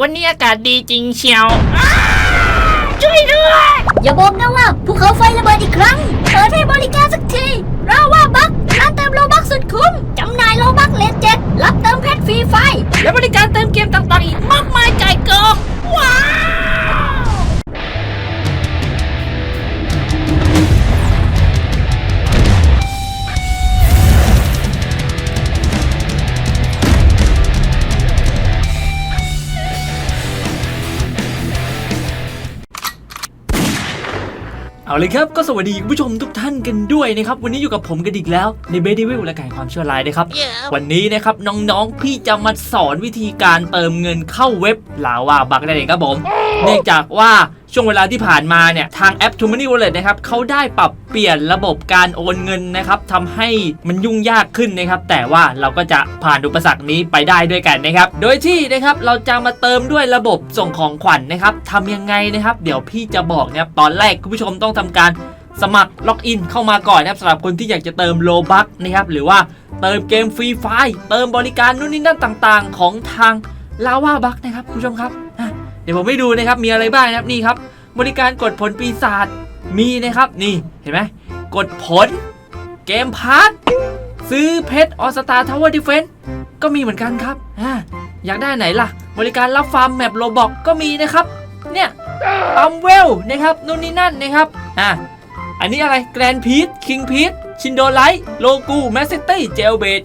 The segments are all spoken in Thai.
วันนี้อากาศดีจริงเชียวอ้าช่วยด้วย อย่าบอกนะว่าภูเขาไฟระเบิดอีกครั้งเปิดให้บริการสักทีเราว่าบักร้านเติมโลบักสุดคุ้มจำหน่ายโลบักเลนเจ็ดรับเติมเพชรฟรีไฟ และบริการ เอาเลยครับ ก็สวัสดีคุณผู้ชมทุกท่านกันด้วยนะครับ วันนี้อยู่กับผมกันอีกแล้วในเบดี้วิลและการความชั่วร้ายนะครับวันนี้นะครับน้องๆพี่จะมาสอนวิธีการเติมเงินเข้าเว็บลาวาบักนั่นเองครับผม เนื่องจากว่า ช่วงเวลาที่ผ่านมาเนี่ยทางแอป t o Money Wallet นะครับเขาได้ปรับเปลี่ยนระบบการโอนเงินนะครับทำให้มันยุ่งยากขึ้นนะครับ แต่ว่าเราก็จะผ่านอุปสรรคนี้ไปได้ด้วยกันนะครับ โดยที่นะครับเราจะมาเติมด้วยระบบส่งของขวัญนะครับทำยังไงนะครับ เดี๋ยวพี่จะบอกนะครับตอนแรกคุณผู้ชมต้องทำการสมัครล็อกอินเข้ามาก่อนนะครับสำหรับคนที่อยากจะเติมโลบัคนะครับหรือว่าเติมเกมฟรีไฟล์เติมบริการนู่นนี่นั่นต่างๆ ของทางลาวาบัคนะครับคุณผู้ชมครับ เดี๋ยวผมให้ดูนะครับมีอะไรบ้างนะครับนี่ครับ บริการกดผลปีศาจมีนะครับนี่เห็นไหมกดผลเกมพาร์ทซื้อเพชรออสตาทาวเวอร์ดิเฟนก็มีเหมือนกันครับอะอยากได้ไหนล่ะ บริการรับฟาร์มแมปโลบอกก็มีนะครับ เนี่ยปั๊มเวลนะครับนู่นนี่นั่นนะครับอะอันนี้อะไรแกรนพีทคิงพีท ชินโดไลท์โลกูแมสซิตี้เจลเบด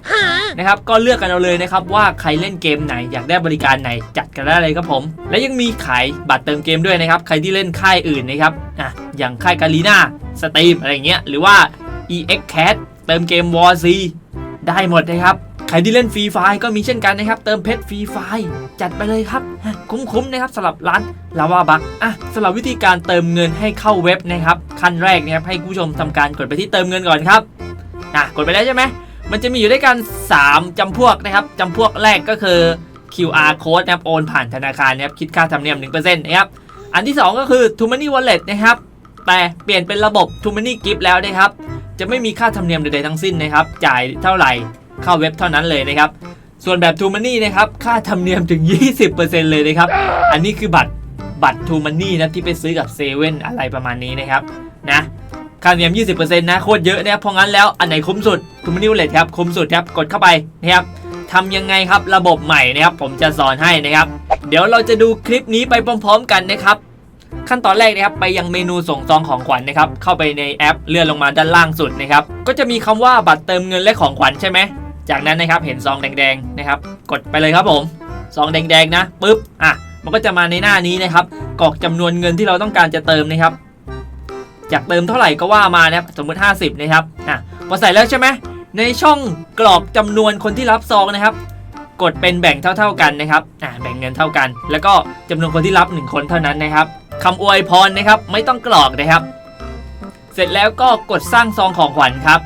นะครับก็เลือกกันเอาเลยนะครับว่าใครเล่นเกมไหนอยากได้บริการไหนจัดกันได้เลยครับผม และยังมีขายบัตรเติมเกมด้วยนะครับ ใครที่เล่นค่ายอื่นนะครับอะอย่างค่ายกาลีนาสตรีมอะไรเงี้ยหรือว่า EX Cat เติมเกม War Z ได้หมดนะครับ ใครที่เล่นฟรีไฟก็มีเช่นกันนะครับ เติมเพชรฟรีไฟจัดไปเลยครับ คุ้มๆนะครับสำหรับร้านลาวาบักอะสำหรับวิธีการเติมเงินให้เข้าเว็บนะครับ ขั้นแรกนะครับให้ผู้ชมทำการกดไปที่เติมเงินก่อนครับอะกดไปแล้วใช่ไหมมันจะมีอยู่ด้วยกัน 3จำพวกนะครับจำพวกแรกก็คือ QR code นะครับโอนผ่านธนาคารนะครับคิดค่าธรรมเนียม1%นะครับอันที่ 2 ก็คือ t o Money Wallet นะครับแต่เปลี่ยนเป็นระบบ t o Money Gift แล้วนะครับจะไม่มีค่าธรรมเนียมใดๆทั้งสิ้นนะครับจ่ายเท่าไหร่ เข้าเว็บเท่านั้นเลยนะครับ ส่วนแบบ t ูมันนี่นะครับ ค่าธรรมเนียมถึง 20%เลยนะครับ อันนี้คือบัตรบัตร t ูมันนี่นะที่ไปซื้อกับเซเว่นอะไรประมาณนี้นะครับนะค่าธรรมเนียม 20%นะโคตรเยอะนะครับเพราะงั้นแล้วอันไหนคุ้มสุด t ูมันนี่เลยครับคุ้มสุดครับกดเข้าไปนะครับทำยังไงครับระบบใหม่นะครับ ผมจะสอนให้นะครับ เดี๋ยวเราจะดูคลิปนี้ไปพร้อม ๆ กันนะครับขั้นตอนแรกนะครับไปยังเมนูส่งซองของขวัญนะครับเข้าไปในแอปเลื่อนลงมาด้านล่างสุดนะครับก็จะมีคำว่าบัตรเติมเงินและของขวัญใช่ไหม จากนั้นนะครับเห็นซองแดงๆนะครับ กดไปเลยครับผมซองแดงๆนะปุ๊บอะมันก็จะมาในหน้านี้นะครับกรอกจำนวนเงินที่เราต้องการจะเติมนะครับอยากเติมเท่าไหร่ก็ว่ามานะสมมติ 50 นะครับอะพอใส่แล้วใช่ไหมในช่องกรอกจำนวนคนที่รับซองนะครับ กดเป็นแบ่งเท่า ๆกันนะครับอะแบ่งเงินเท่ากัน แล้วก็จำนวนคนที่รับ 1 คนเท่านั้นนะครับคำอวยพรนะครับ ไม่ต้องกรอกนะครับ เสร็จแล้วก็กดสร้างซองของขวัญครับ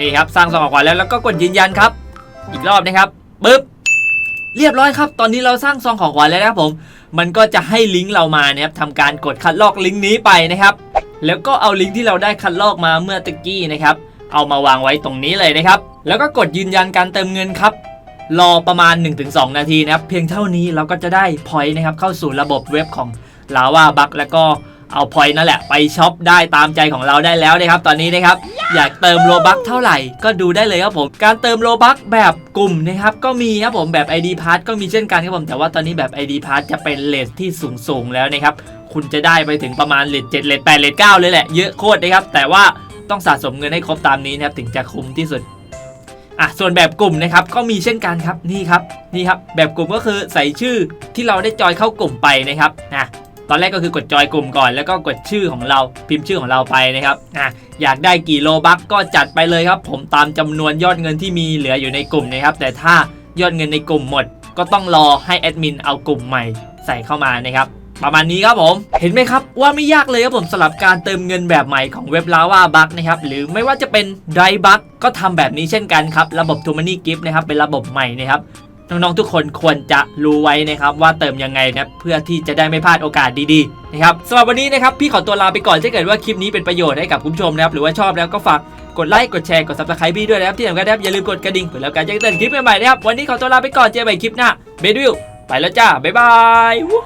นี่ครับสร้างซองของขวัญแล้วแล้วก็กดยืนยันครับ อีกรอบนะครับปึ๊บเรียบร้อยครับ ตอนนี้เราสร้างซองของขวัญแล้วนะครับผม มันก็จะให้ลิงก์เรามานะครับทำการกดคัดลอกลิงก์นี้ไปนะครับ แล้วก็เอาลิงก์ที่เราได้คัดลอกมาเมื่อตะกี้นะครับ เอามาวางไว้ตรงนี้เลยนะครับ แล้วก็กดยืนยันการเติมเงินครับ รอประมาณ 1-2 นาทีนะครับ เพียงเท่านี้เราก็จะได้พอยต์นะครับ เข้าสู่ระบบเว็บของลาวาบักแล้วก็เอาพอยต์นั่นแหละไปช็อปได้ตามใจของเราได้แล้วนะครับ ตอนนี้นะครับ อยากเติมโลบักเท่าไหร่ก็ดูได้เลยครับผม การเติมโลบักแบบกลุ่มนะครับก็มีครับผมแบบ ID p a s s ก็มีเช่นกันครับผมแต่ว่าตอนนี้แบบ ID p a s s จะเป็นเลทที่สูงสูงๆแล้วนะครับคุณจะได้ไปถึงประมาณเลท7เลท8เลท9เลยแหละเยอะโคตรนะครับแต่ว่าต้องสะสมเงินให้ครบตามนี้นะครับถึงจะคุ้มที่สุดอะส่วนแบบกลุ่มนะครับก็มีเช่นกันครับนี่ครับนี่ครับแบบกลุ่มก็คือใส่ชื่อที่เราได้จอยเข้ากลุ่มไปนะครับนะ ตอนแรกก็คือกดจอยกลุ่มก่อน แล้วก็กดชื่อของเราพิมพ์ชื่อของเราไปนะครับอะอยากได้กี่โลบัคก็จัดไปเลยครับ ผมตามจำนวนยอดเงินที่มีเหลืออยู่ในกลุ่มนะครับ แต่ถ้ายอดเงินในกลุ่มหมด ก็ต้องรอให้แอดมินเอากลุ่มใหม่ใส่เข้ามานะครับประมาณนี้ครับผม เห็นไหมครับว่าไม่ยากเลยครับผมสำหรับการเติมเงินแบบใหม่ของเว็บลาว่าบักนะครับ หรือไม่ว่าจะเป็นไดบักก็ทำแบบนี้เช่นกันครับ ระบบ t o Money Gift นะครับ เป็นระบบใหม่นะครับ น้องๆทุกคนควรจะรู้ไว้นะครับว่าเติมยังไงนะเพื่อที่จะได้ไม่พลาดโอกาสดีๆนะครับสำหรับวันนี้นะครับพี่ขอตัวลาไปก่อนถ้าเกิดว่าคลิปนี้เป็นประโยชน์ให้กับคุณผู้ชมนะครับหรือว่าชอบแล้วก็ฝากกดไลค์กดแชร์กด subscribe พี่ด้วยนะครับที่สำคัญนะครับอย่าลืมกดกระดิ่งเพื่อแล้วการแจ้งเตือนคลิปใหม่ๆนะครับวันนี้ขอตัวลาไปก่อนเจอกันใหม่คลิปหน้าเบดวิลไปแล้วจ้าบ๊ายบายวู้